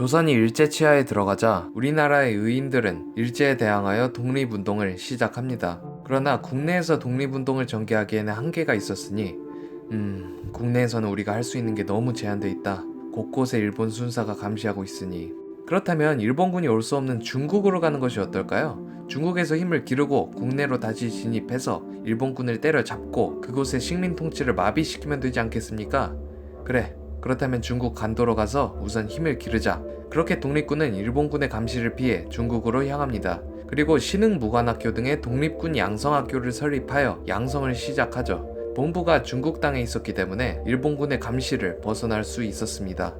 조선이 일제 치하에 들어가자 우리나라의 의인들은 일제에 대항하여 독립운동을 시작합니다. 그러나 국내에서 독립운동을 전개하기에는 한계가 있었으니 음, 국내에서는 우리가 할 수 있는 게 너무 제한돼 있다. 곳곳에 일본 순사가 감시하고 있으니 그렇다면 일본군이 올 수 없는 중국으로 가는 것이 어떨까요? 중국에서 힘을 기르고 국내로 다시 진입해서 일본군을 때려잡고 그곳의 식민 통치를 마비시키면 되지 않겠습니까? 그래, 그렇다면 중국 간도로 가서 우선 힘을 기르자. 그렇게 독립군은 일본군의 감시를 피해 중국으로 향합니다. 그리고 신흥무관학교 등의 독립군 양성학교를 설립하여 양성을 시작하죠. 본부가 중국 땅에 있었기 때문에 일본군의 감시를 벗어날 수 있었습니다.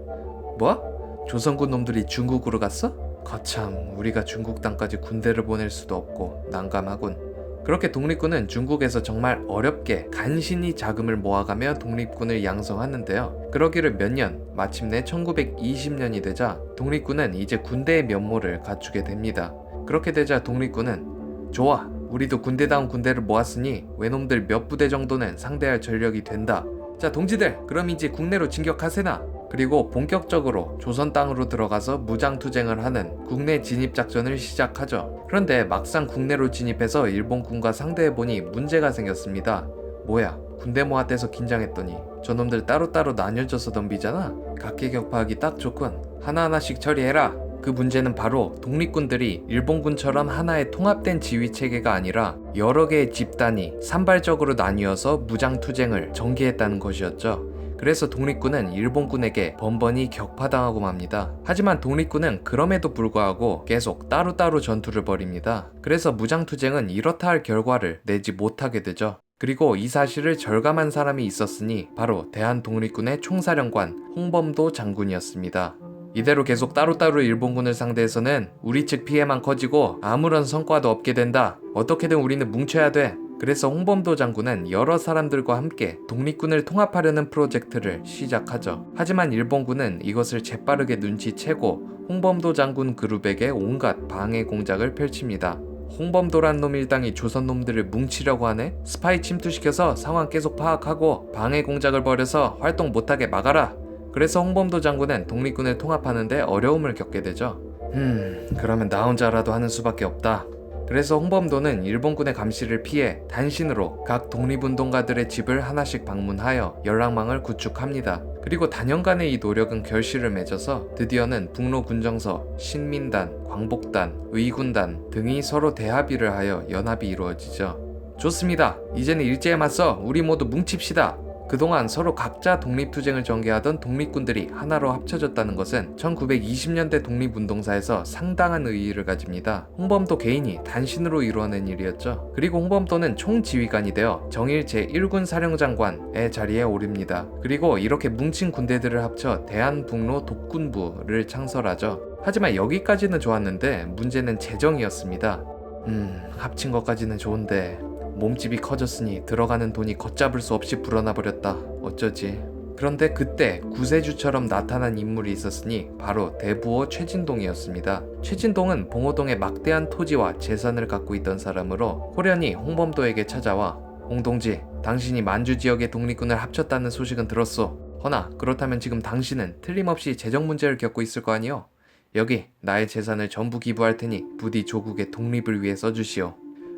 뭐? 조선군 놈들이 중국으로 갔어? 거참 우리가 중국 땅까지 군대를 보낼 수도 없고 난감하군. 그렇게 독립군은 중국에서 정말 어렵게 간신히 자금을 모아가며 독립군을 양성하는데요. 그러기를 몇 년, 마침내 1920년이 되자 독립군은 이제 군대의 면모를 갖추게 됩니다. 그렇게 되자 독립군은 좋아, 우리도 군대다운 군대를 모았으니 외놈들 몇 부대 정도는 상대할 전력이 된다. 자, 동지들, 그럼 이제 국내로 진격하세나. 그리고 본격적으로 조선 땅으로 들어가서 무장투쟁을 하는 국내 진입 작전을 시작하죠. 그런데 막상 국내로 진입해서 일본군과 상대해보니 문제가 생겼습니다. 뭐야, 군대 모아 떼서 긴장했더니 저놈들 따로따로 나뉘어져서 덤비잖아? 각계격파하기 딱 좋군. 하나하나씩 처리해라. 그 문제는 바로 독립군들이 일본군처럼 하나의 통합된 지휘 체계가 아니라 여러 개의 집단이 산발적으로 나뉘어서 무장투쟁을 전개했다는 것이었죠. 그래서 독립군은 일본군에게 번번이 격파당하고 맙니다. 하지만 독립군은 그럼에도 불구하고 계속 따로따로 전투를 벌입니다. 그래서 무장투쟁은 이렇다 할 결과를 내지 못하게 되죠. 그리고 이 사실을 절감한 사람이 있었으니 바로 대한독립군의 총사령관 홍범도 장군이었습니다. 이대로 계속 따로따로 일본군을 상대해서는 우리 측 피해만 커지고 아무런 성과도 없게 된다. 어떻게든 우리는 뭉쳐야 돼. 그래서 홍범도 장군은 여러 사람들과 함께 독립군을 통합하려는 프로젝트를 시작하죠. 하지만 일본군은 이것을 재빠르게 눈치채고 홍범도 장군 그룹에게 온갖 방해 공작을 펼칩니다. 홍범도란 놈 일당이 조선 놈들을 뭉치려고 하네? 스파이 침투시켜서 상황 계속 파악하고 방해 공작을 벌여서 활동 못하게 막아라. 그래서 홍범도 장군은 독립군을 통합하는데 어려움을 겪게 되죠. 음, 그러면 나 혼자라도 하는 수밖에 없다. 그래서 홍범도는 일본군의 감시를 피해 단신으로 각 독립운동가들의 집을 하나씩 방문하여 연락망을 구축합니다. 그리고 단연간의 이 노력은 결실을 맺어서 드디어는 북로 군정서, 신민단, 광복단, 의군단 등이 서로 대합의를 하여 연합이 이루어지죠. 좋습니다. 이제는 일제에 맞서 우리 모두 뭉칩시다. 그동안 서로 각자 독립투쟁을 전개하던 독립군들이 하나로 합쳐졌다는 것은 1920년대 독립운동사에서 상당한 의의를 가집니다. 홍범도 개인이 단신으로 이루어낸 일이었죠. 그리고 홍범도는 총지휘관이 되어 정일 제1군 사령장관의 자리에 오릅니다. 그리고 이렇게 뭉친 군대들을 합쳐 대한북로 독군부를 창설하죠. 하지만 여기까지는 좋았는데 문제는 재정이었습니다. 음, 합친 것까지는 좋은데 몸집이 커졌으니 들어가는 돈이 걷잡을 수 없이 불어나 버렸다. 어쩌지? 그런데 그때 구세주처럼 나타난 인물이 있었으니 바로 대부호 최진동이었습니다. 최진동은 봉호동에 막대한 토지와 재산을 갖고 있던 사람으로 호련히 홍범도에게 찾아와 홍동지, 당신이 만주 지역의 독립군을 합쳤다는 소식은 들었소. 허나 그렇다면 지금 당신은 틀림없이 재정 문제를 겪고 있을 거 아니오? 여기 나의 재산을 전부 기부할 테니 부디 조국의 독립을 위해 써주시오.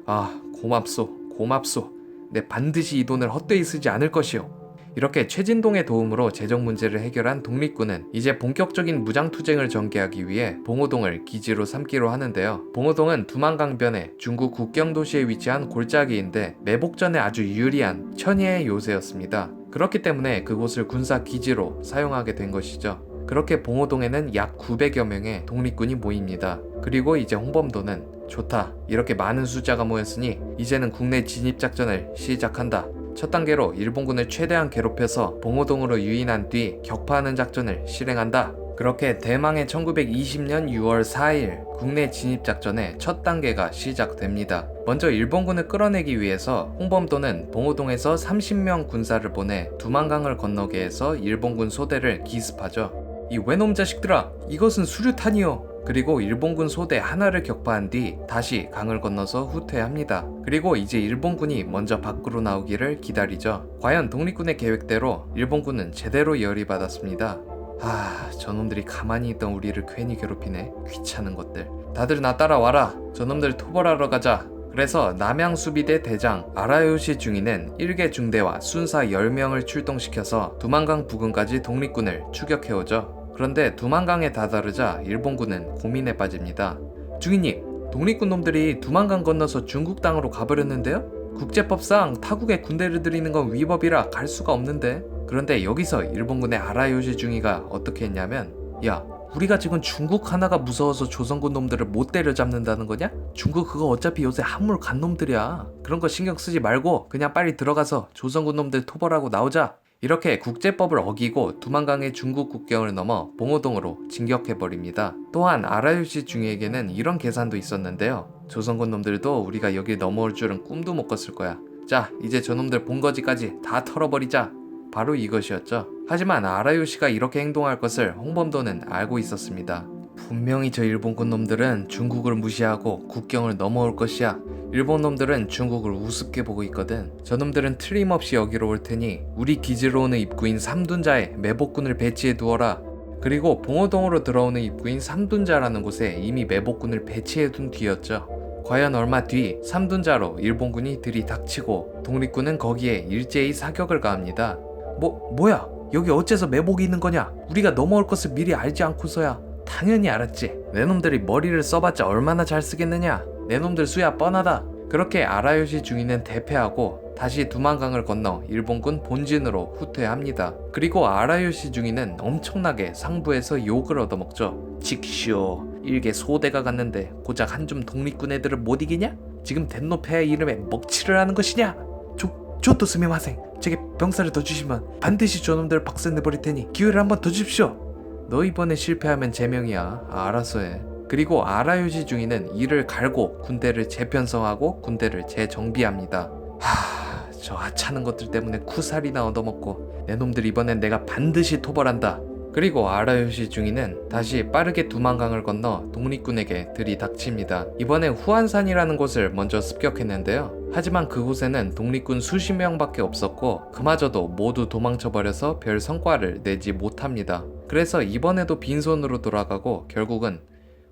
아 고맙소. 고맙소. 내 반드시 이 돈을 헛되이 쓰지 않을 것이오. 이렇게 최진동의 도움으로 재정 문제를 해결한 독립군은 이제 본격적인 무장투쟁을 전개하기 위해 봉오동을 기지로 삼기로 하는데요. 봉오동은 두만강변에 중국 국경 도시에 위치한 골짜기인데 매복전에 아주 유리한 천예의 요새였습니다. 그렇기 때문에 그곳을 군사 기지로 사용하게 된 것이죠. 그렇게 봉오동에는 약 900여 명의 독립군이 모입니다. 그리고 이제 홍범도는 좋다. 이렇게 많은 숫자가 모였으니 이제는 국내 진입 작전을 시작한다. 첫 단계로 일본군을 최대한 괴롭혀서 봉오동으로 유인한 뒤 격파하는 작전을 실행한다. 그렇게 대망의 1920년 6월 4일 국내 진입 작전의 첫 단계가 시작됩니다. 먼저 일본군을 끌어내기 위해서 홍범도는 봉오동에서 30명 군사를 보내 두만강을 건너게 해서 일본군 소대를 기습하죠. 이 외놈 자식들아, 이것은 수류탄이요. 그리고 일본군 소대 하나를 격파한 뒤 다시 강을 건너서 후퇴합니다. 그리고 이제 일본군이 먼저 밖으로 나오기를 기다리죠. 과연 독립군의 계획대로 일본군은 제대로 열이 받았습니다. 아, 저놈들이 가만히 있던 우리를 괜히 괴롭히네. 귀찮은 것들. 다들 나 따라와라. 저놈들 토벌하러 가자. 그래서 남양수비대 대장 아라요시 중위는 1개 중대와 순사 10명을 출동시켜서 두만강 부근까지 독립군을 추격해오죠. 그런데 두만강에 다다르자 일본군은 고민에 빠집니다. 중위님, 독립군 놈들이 두만강 건너서 중국 땅으로 가버렸는데요? 국제법상 타국에 군대를 들이는 건 위법이라 갈 수가 없는데 그런데 여기서 일본군의 아라요시 중위가 어떻게 했냐면 야 우리가 지금 중국 하나가 무서워서 조선군 놈들을 못 때려잡는다는 거냐? 중국 그거 어차피 요새 한물 간 놈들이야 그런 거 신경 쓰지 말고 그냥 빨리 들어가서 조선군 놈들 토벌하고 나오자 이렇게 국제법을 어기고 두만강의 중국 국경을 넘어 봉오동으로 진격해버립니다. 또한 아라유시 중위에게는 이런 계산도 있었는데요. 조선군 놈들도 우리가 여길 넘어올 줄은 꿈도 못 꿨을 거야. 자, 이제 저놈들 본거지까지 다 털어버리자. 바로 이것이었죠. 하지만 아라요시가 이렇게 행동할 것을 홍범도는 알고 있었습니다. 분명히 저 일본군 놈들은 중국을 무시하고 국경을 넘어올 것이야. 일본 놈들은 중국을 우습게 보고 있거든. 저놈들은 틀림없이 여기로 올 테니 우리 기지로 오는 입구인 삼둔자에 매복군을 배치해 두어라. 그리고 봉오동으로 들어오는 입구인 삼둔자라는 곳에 이미 매복군을 배치해 둔 뒤였죠. 과연 얼마 뒤 삼둔자로 일본군이 들이닥치고 독립군은 거기에 일제히 사격을 가합니다. 뭐 뭐야? 여기 어째서 매복이 있는 거냐? 우리가 넘어올 것을 미리 알지 않고서야 당연히 알았지. 내 놈들이 머리를 써봤자 얼마나 잘 쓰겠느냐? 내 놈들 수야 뻔하다. 그렇게 아라요시 중위는 대패하고 다시 두만강을 건너 일본군 본진으로 후퇴합니다. 그리고 아라요시 중위는 엄청나게 상부에서 욕을 얻어먹죠. 직쇼 일개 소대가 갔는데 고작 한줌 독립군 애들을 못 이기냐? 지금 덴노페의 이름에 먹칠을 하는 것이냐? 조, 조또 스미마생 제게 병사를 더 주시면 반드시 저놈들 박살내버릴 테니 기회를 한번 더 주십시오. 너 이번에 실패하면 제명이야. 아, 알아서 해. 그리고 아라유지 중위는 이를 갈고 군대를 재편성하고 군대를 재정비합니다. 하, 저 하찮은 것들 때문에 쿠살이나 얻어먹고 내 놈들 이번엔 내가 반드시 토벌한다. 그리고 아라요시 중위는 다시 빠르게 두만강을 건너 독립군에게 들이닥칩니다. 이번엔 후안산이라는 곳을 먼저 습격했는데요. 하지만 그곳에는 독립군 수십 명밖에 없었고 그마저도 모두 도망쳐버려서 별 성과를 내지 못합니다. 그래서 이번에도 빈손으로 돌아가고 결국은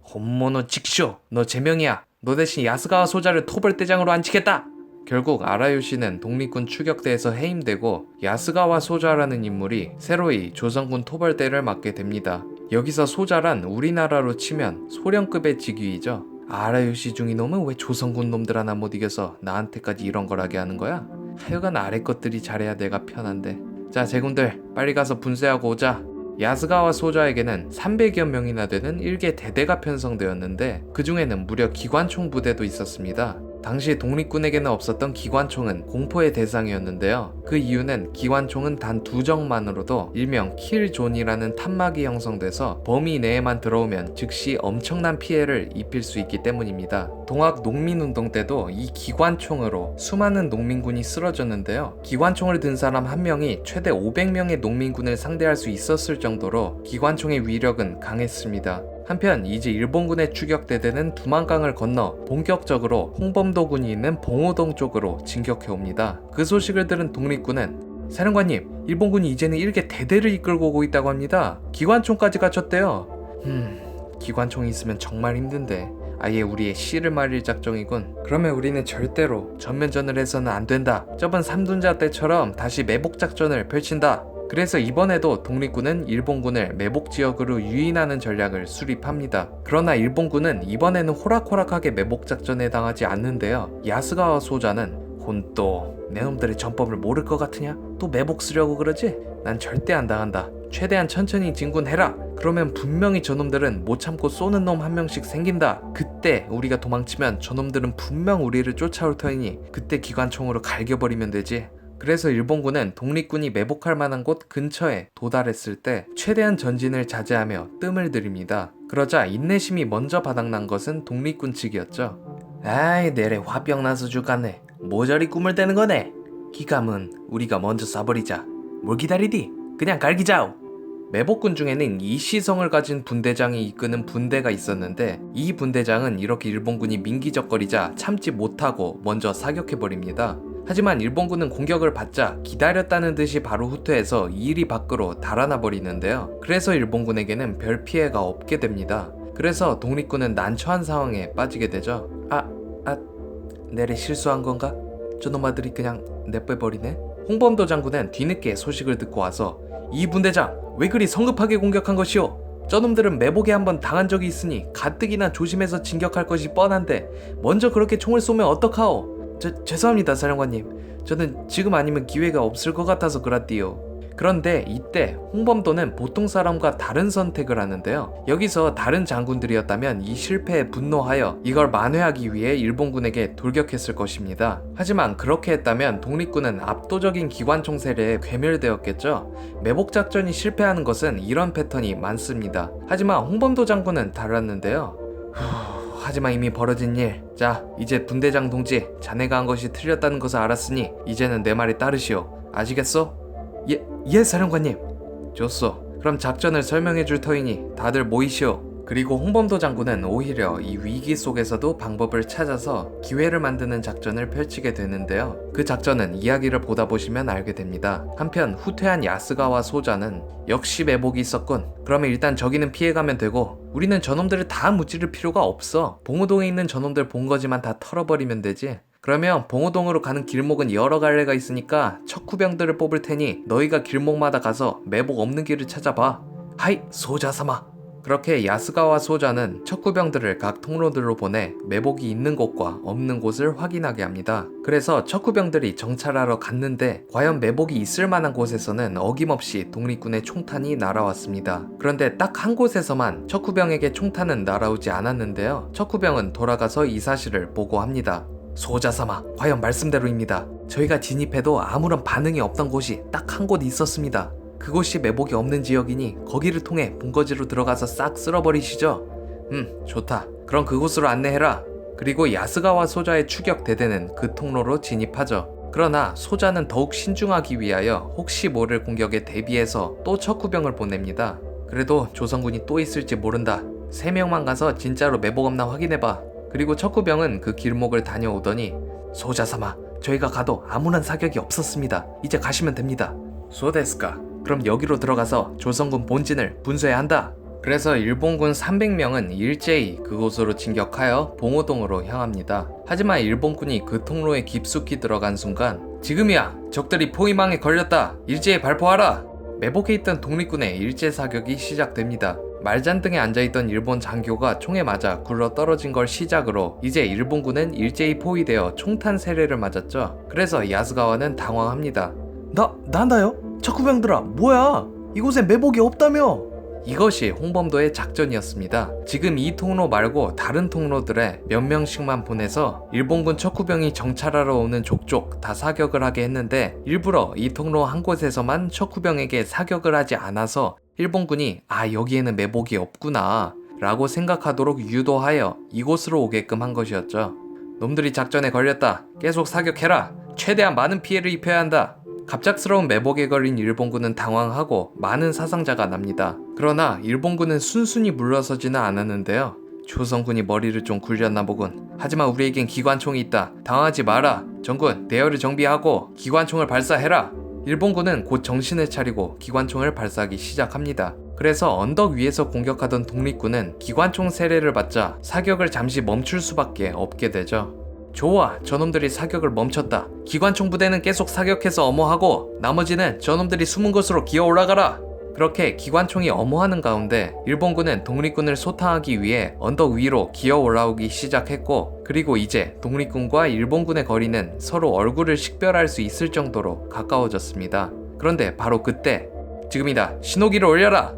혼모노 직쇼 너 제명이야. 너 대신 야스가와 소자를 토벌대장으로 앉히겠다. 결국 아라요시는 독립군 추격대에서 해임되고 야스가와 소자라는 인물이 새로이 조선군 토벌대를 맡게 됩니다. 여기서 소자란 우리나라로 치면 소령급의 직위이죠. 아라요시 중이 놈은 왜 조선군 놈들 하나 못 이겨서 나한테까지 이런 걸 하게 하는 거야? 하여간 아래 것들이 잘해야 내가 편한데. 자 제군들 빨리 가서 분쇄하고 오자 야스가와 소자에게는 300여 명이나 되는 일개 대대가 편성되었는데 그 중에는 무려 기관총 부대도 있었습니다. 당시 독립군에게는 없었던 기관총은 공포의 대상이었는데요. 그 이유는 기관총은 단 두 정만으로도 일명 킬존이라는 탄막이 형성돼서 범위 내에만 들어오면 즉시 엄청난 피해를 입힐 수 있기 때문입니다. 동학 농민운동 때도 이 기관총으로 수많은 농민군이 쓰러졌는데요. 기관총을 든 사람 한 명이 최대 500명의 농민군을 상대할 수 있었을 정도로 기관총의 위력은 강했습니다. 한편 이제 일본군의 추격대대는 두만강을 건너 본격적으로 홍범도군이 있는 봉오동 쪽으로 진격해 옵니다. 그 소식을 들은 독립군은 사령관님, 일본군이 이제는 일개 대대를 이끌고 오고 있다고 합니다. 기관총까지 갖췄대요. 음, 기관총이 있으면 정말 힘든데 아예 우리의 씨를 말릴 작정이군. 그러면 우리는 절대로 전면전을 해서는 안 된다. 저번 삼둔자 때처럼 다시 매복 작전을 펼친다. 그래서 이번에도 독립군은 일본군을 매복 지역으로 유인하는 전략을 수립합니다. 그러나 일본군은 이번에는 호락호락하게 매복 작전에 당하지 않는데요. 야스가와 소자는 혼또 내 놈들의 전법을 모를 것 같으냐? 또 매복 쓰려고 그러지? 난 절대 안 당한다. 최대한 천천히 진군해라. 그러면 분명히 저놈들은 못 참고 쏘는 놈 한 명씩 생긴다. 그때 우리가 도망치면 저놈들은 분명 우리를 쫓아올 터이니 그때 기관총으로 갈겨버리면 되지. 그래서 일본군은 독립군이 매복할 만한 곳 근처에 도달했을 때 최대한 전진을 자제하며 뜸을 들입니다. 그러자 인내심이 먼저 바닥난 것은 독립군 측이었죠. 아이 내래 화병 나서 죽겠네. 모조리 꿈을 대는 거네. 기감은 우리가 먼저 쏴버리자. 뭘 기다리디? 그냥 갈기자오. 매복군 중에는 이시성을 가진 분대장이 이끄는 분대가 있었는데 이 분대장은 이렇게 일본군이 민기적거리자 참지 못하고 먼저 사격해버립니다. 하지만 일본군은 공격을 받자 기다렸다는 듯이 바로 후퇴해서 이리 밖으로 달아나 버리는데요. 그래서 일본군에게는 별 피해가 없게 됩니다. 그래서 독립군은 난처한 상황에 빠지게 되죠. 아, 아, 내래 실수한 건가? 저놈아들이 그냥 내빼버리네? 홍범도 장군은 뒤늦게 소식을 듣고 와서 이 분대장 왜 그리 성급하게 공격한 것이오? 저놈들은 매복에 한번 당한 적이 있으니 가뜩이나 조심해서 진격할 것이 뻔한데 먼저 그렇게 총을 쏘면 어떡하오? 저, 죄송합니다 사령관님 저는 지금 아니면 기회가 없을 것 같아서 그랬디요 그런데 이때 홍범도는 보통 사람과 다른 선택을 하는데요. 여기서 다른 장군들이었다면 이 실패에 분노하여 이걸 만회하기 위해 일본군에게 돌격했을 것입니다. 하지만 그렇게 했다면 독립군은 압도적인 기관 총 세례에 괴멸되었겠죠. 매복 작전이 실패하는 것은 이런 패턴이 많습니다. 하지만 홍범도 장군은 달랐는데요. 후, 하지만 이미 벌어진 일. 자, 이제 분대장 동지, 자네가 한 것이 틀렸다는 것을 알았으니 이제는 내 말에 따르시오. 아시겠소? 예, 예, 사령관님. 좋소. 그럼 작전을 설명해 줄 터이니 다들 모이시오. 그리고 홍범도 장군은 오히려 이 위기 속에서도 방법을 찾아서 기회를 만드는 작전을 펼치게 되는데요. 그 작전은 이야기를 보다 보시면 알게 됩니다. 한편 후퇴한 야스가와 소자는 역시 매복이 있었군. 그러면 일단 저기는 피해가면 되고 우리는 저놈들을 다 무찌를 필요가 없어. 봉우동에 있는 저놈들 본 거지만 다 털어버리면 되지. 그러면 봉우동으로 가는 길목은 여러 갈래가 있으니까 척후병들을 뽑을 테니 너희가 길목마다 가서 매복 없는 길을 찾아봐. 하이 소자사마. 그렇게 야스가와 소자는 척후병들을 각 통로들로 보내 매복이 있는 곳과 없는 곳을 확인하게 합니다. 그래서 척후병들이 정찰하러 갔는데 과연 매복이 있을 만한 곳에서는 어김없이 독립군의 총탄이 날아왔습니다. 그런데 딱 한 곳에서만 척후병에게 총탄은 날아오지 않았는데요. 척후병은 돌아가서 이 사실을 보고합니다. 소자사마, 과연 말씀대로입니다. 저희가 진입해도 아무런 반응이 없던 곳이 딱 한 곳 있었습니다. 그곳이 매복이 없는 지역이니 거기를 통해 본거지로 들어가서 싹 쓸어버리시죠. 음, 좋다. 그럼 그곳으로 안내해라. 그리고 야스가와 소자의 추격 대대는 그 통로로 진입하죠. 그러나 소자는 더욱 신중하기 위하여 혹시 모를 공격에 대비해서 또 척후병을 보냅니다. 그래도 조선군이 또 있을지 모른다. 세 명만 가서 진짜로 매복 없나 확인해봐. 그리고 척후병은 그 길목을 다녀오더니 소자사마 저희가 가도 아무런 사격이 없었습니다. 이제 가시면 됩니다. 소데스까? 그럼 여기로 들어가서 조선군 본진을 분쇄해야 한다. 그래서 일본군 300명은 일제히 그곳으로 진격하여 봉오동으로 향합니다. 하지만 일본군이 그 통로에 깊숙이 들어간 순간 지금이야 적들이 포위망에 걸렸다 일제히 발포하라 매복해 있던 독립군의 일제 사격이 시작됩니다. 말잔등에 앉아있던 일본 장교가 총에 맞아 굴러 떨어진 걸 시작으로 이제 일본군은 일제히 포위되어 총탄 세례를 맞았죠. 그래서 야스가와는 당황합니다. 나, 난다요? 척후병들아, 뭐야? 이곳에 매복이 없다며? 이것이 홍범도의 작전이었습니다. 지금 이 통로 말고 다른 통로들에 몇 명씩만 보내서 일본군 척후병이 정찰하러 오는 족족 다 사격을 하게 했는데 일부러 이 통로 한 곳에서만 척후병에게 사격을 하지 않아서 일본군이 아 여기에는 매복이 없구나 라고 생각하도록 유도하여 이곳으로 오게끔 한 것이었죠. 놈들이 작전에 걸렸다. 계속 사격해라. 최대한 많은 피해를 입혀야 한다. 갑작스러운 매복에 걸린 일본군은 당황하고 많은 사상자가 납니다. 그러나 일본군은 순순히 물러서지는 않았는데요. 조선군이 머리를 좀 굴렸나 보군. 하지만 우리에겐 기관총이 있다. 당하지 마라. 전군, 대열을 정비하고 기관총을 발사해라. 일본군은 곧 정신을 차리고 기관총을 발사하기 시작합니다. 그래서 언덕 위에서 공격하던 독립군은 기관총 세례를 받자 사격을 잠시 멈출 수밖에 없게 되죠. 좋아, 저놈들이 사격을 멈췄다. 기관총 부대는 계속 사격해서 엄호하고 나머지는 저놈들이 숨은 곳으로 기어 올라가라. 그렇게 기관총이 엄호하는 가운데 일본군은 독립군을 소탕하기 위해 언덕 위로 기어 올라오기 시작했고 그리고 이제 독립군과 일본군의 거리는 서로 얼굴을 식별할 수 있을 정도로 가까워졌습니다. 그런데 바로 그때 지금이다 신호기를 올려라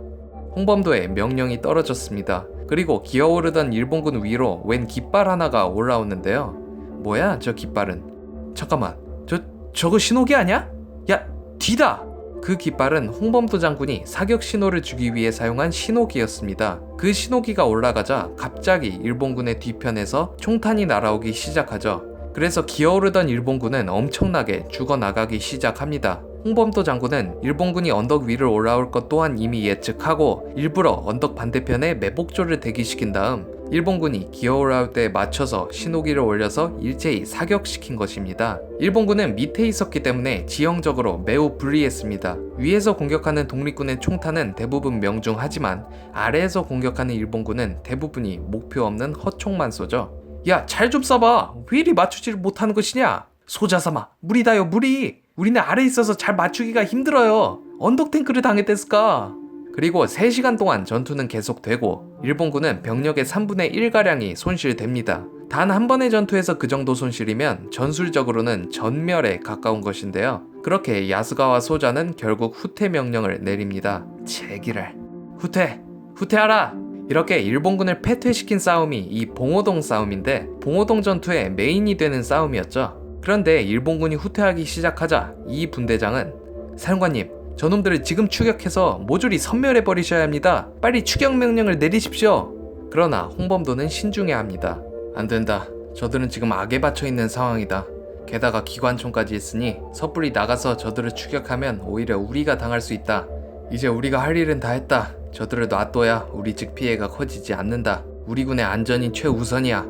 홍범도의 명령이 떨어졌습니다. 그리고 기어오르던 일본군 위로 웬 깃발 하나가 올라오는데요. 뭐야 저 깃발은? 잠깐만 저 저거 신호기 아니야? 야 뒤다! 그 깃발은 홍범도 장군이 사격 신호를 주기 위해 사용한 신호기였습니다. 그 신호기가 올라가자 갑자기 일본군의 뒤편에서 총탄이 날아오기 시작하죠. 그래서 기어오르던 일본군은 엄청나게 죽어나가기 시작합니다. 홍범도 장군은 일본군이 언덕 위를 올라올 것 또한 이미 예측하고 일부러 언덕 반대편에 매복조를 대기시킨 다음 일본군이 기어올라올 때에 맞춰서 신호기를 올려서 일제히 사격시킨 것입니다. 일본군은 밑에 있었기 때문에 지형적으로 매우 불리했습니다. 위에서 공격하는 독립군의 총탄은 대부분 명중하지만 아래에서 공격하는 일본군은 대부분이 목표 없는 헛총만 쏘죠. 야, 잘 좀 쏴봐. 왜 이리 맞추지를 못하는 것이냐? 소자사마, 무리다요, 무리. 우리는 아래 있어서 잘 맞추기가 힘들어요. 언덕 탱크를 당했댔을까? 그리고 3시간 동안 전투는 계속되고 일본군은 병력의 3분의 1가량이 손실됩니다. 단 한 번의 전투에서 그 정도 손실이면 전술적으로는 전멸에 가까운 것인데요. 그렇게 야스가와 소자는 결국 후퇴 명령을 내립니다. 제기를 후퇴! 후퇴하라! 이렇게 일본군을 패퇴시킨 싸움이 이 봉오동 싸움인데 봉오동 전투의 메인이 되는 싸움이었죠. 그런데 일본군이 후퇴하기 시작하자 이 분대장은 사령관님 저놈들을 지금 추격해서 모조리 섬멸해 버리셔야 합니다. 빨리 추격 명령을 내리십시오. 그러나 홍범도는 신중해야 합니다. 안 된다. 저들은 지금 악에 받쳐 있는 상황이다. 게다가 기관총까지 있으니 섣불리 나가서 저들을 추격하면 오히려 우리가 당할 수 있다. 이제 우리가 할 일은 다 했다. 저들을 놔둬야 우리 즉 피해가 커지지 않는다. 우리 군의 안전이 최우선이야.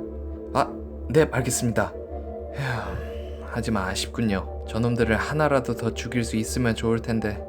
아, 네, 알겠습니다. 휴, 하지만 아쉽군요. 저놈들을 하나라도 더 죽일 수 있으면 좋을 텐데.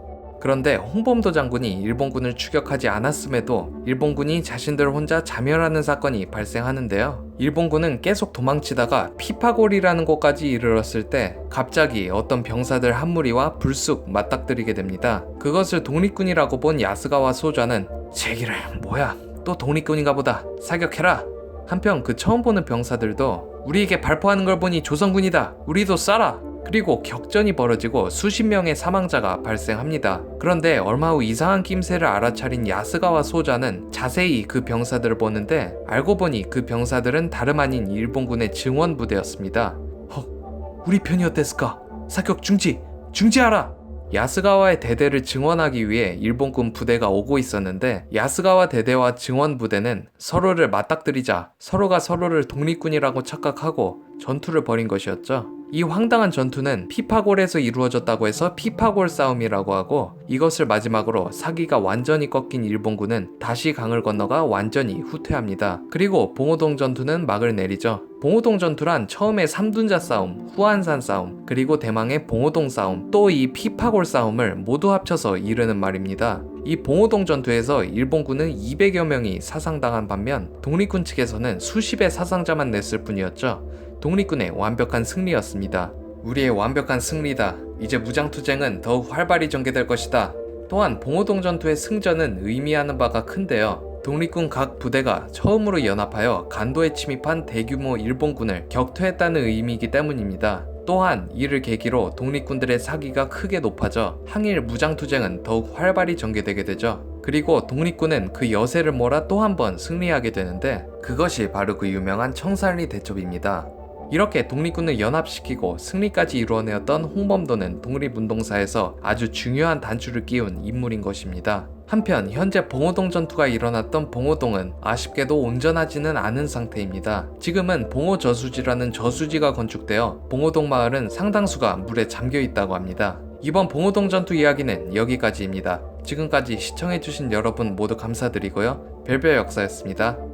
그런데 홍범도 장군이 일본군을 추격하지 않았음에도 일본군이 자신들 혼자 자멸하는 사건이 발생하는데요. 일본군은 계속 도망치다가 피파골이라는 곳까지 이르렀을 때 갑자기 어떤 병사들 한 무리와 불쑥 맞닥뜨리게 됩니다. 그것을 독립군이라고 본 야스가와 소좌는 제기를 뭐야 또 독립군인가 보다 사격해라 한편 그 처음 보는 병사들도 우리에게 발포하는 걸 보니 조선군이다. 우리도 쏴라. 그리고 격전이 벌어지고 수십 명의 사망자가 발생합니다. 그런데 얼마 후 이상한 낌새를 알아차린 야스가와 소자는 자세히 그 병사들을 보는데 알고 보니 그 병사들은 다름 아닌 일본군의 증원 부대였습니다. 헉, 우리 편이었댔을까? 사격 중지! 중지하라! 야스가와의 대대를 증원하기 위해 일본군 부대가 오고 있었는데 야스가와 대대와 증원 부대는 서로를 맞닥뜨리자 서로가 서로를 독립군이라고 착각하고 전투를 벌인 것이었죠. 이 황당한 전투는 피파골에서 이루어졌다고 해서 피파골 싸움이라고 하고 이것을 마지막으로 사기가 완전히 꺾인 일본군은 다시 강을 건너가 완전히 후퇴합니다. 그리고 봉오동 전투는 막을 내리죠. 봉오동 전투란 처음에 삼둔자 싸움, 후안산 싸움, 그리고 대망의 봉오동 싸움, 또 이 피파골 싸움을 모두 합쳐서 이르는 말입니다. 이 봉오동 전투에서 일본군은 200여 명이 사상당한 반면 독립군 측에서는 수십의 사상자만 냈을 뿐이었죠. 독립군의 완벽한 승리였습니다. 우리의 완벽한 승리다. 이제 무장투쟁은 더욱 활발히 전개될 것이다. 또한 봉오동 전투의 승전은 의미하는 바가 큰데요. 독립군 각 부대가 처음으로 연합하여 간도에 침입한 대규모 일본군을 격퇴했다는 의미이기 때문입니다. 또한 이를 계기로 독립군들의 사기가 크게 높아져 항일 무장투쟁은 더욱 활발히 전개되게 되죠. 그리고 독립군은 그 여세를 몰아 또 한 번 승리하게 되는데 그것이 바로 그 유명한 청산리 대첩입니다. 이렇게 독립군을 연합시키고 승리까지 이루어내었던 홍범도는 독립운동사에서 아주 중요한 단추를 끼운 인물인 것입니다. 한편 현재 봉오동 전투가 일어났던 봉오동은 아쉽게도 온전하지는 않은 상태입니다. 지금은 봉오 저수지라는 저수지가 건축되어 봉오동 마을은 상당수가 물에 잠겨 있다고 합니다. 이번 봉오동 전투 이야기는 여기까지입니다. 지금까지 시청해주신 여러분 모두 감사드리고요. 별별 역사였습니다.